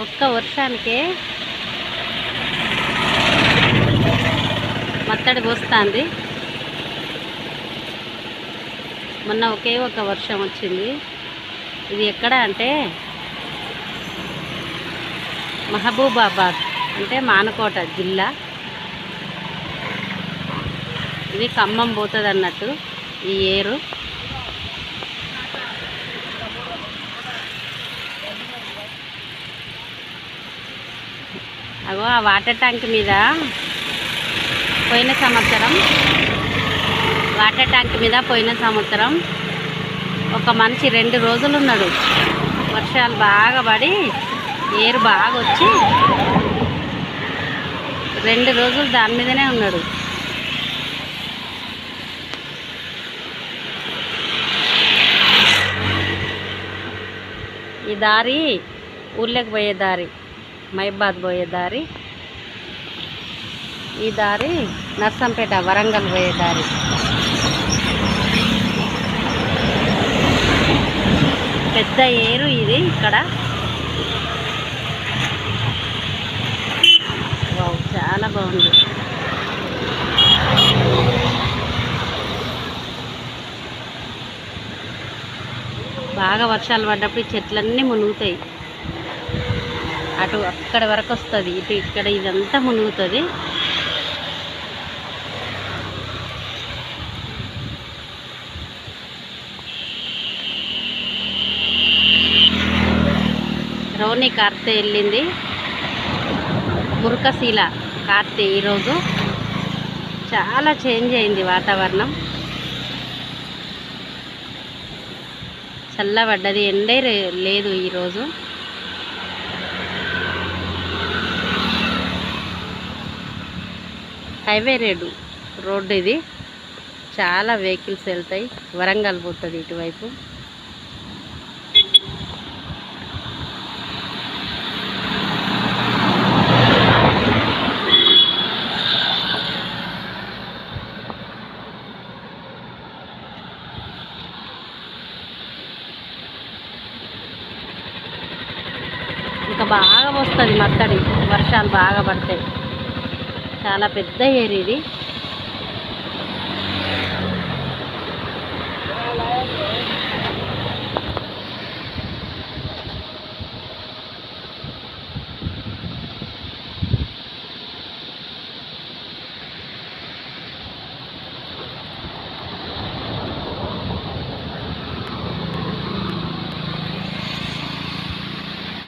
ఒక్క వర్షానికే మత్తడి పోస్తుంది. మొన్న ఒకే ఒక వర్షం వచ్చింది. ఇది ఎక్కడ అంటే మహబూబాబాద్ అంటే మానకోట జిల్లా. ఇది ఖమ్మం పోతుంది అన్నట్టు ఈ ఏరు. అగో ఆ వాటర్ ట్యాంక్ మీద పోయిన సంవత్సరం వాటర్ ట్యాంక్ మీద పోయిన సంవత్సరం ఒక మనిషి రెండు రోజులు ఉన్నాడు వర్షాలు బాగా పడి ఏరు బాగా వచ్చి రెండు రోజులు దాని మీదనే ఉన్నాడు. ఈ దారి ఊళ్ళోకి పోయే దారి. మైబాద్ పోయే దారి. ఈ దారి నర్సంపేట వరంగల్ పోయే దారి. పెద్ద ఏరు ఇది ఇక్కడ. వావ్, చాలా బాగుంది. బాగా వర్షాలు పడ్డప్పుడు చెట్లన్నీ మునుగుతాయి. అటు అక్కడ వరకు వస్తుంది. ఇటు ఇక్కడ ఇదంతా మునుగుతుంది. రోని కార్తె వెళ్ళింది. మురకశీల కార్తె ఈరోజు. చాలా చేంజ్ అయింది వాతావరణం. చల్లబడ్డది. ఎండే లేదు ఈరోజు. హైవే రోడ్డు రోడ్డు ఇది. చాలా వెహికల్స్ వెళ్తాయి. వరంగల్ పోతుంది ఇటువైపు. ఇంకా బాగా వస్తుంది మత్తడి. వర్షాలు బాగా పడతాయి. చాలా పెద్ద ఏరి ఇది.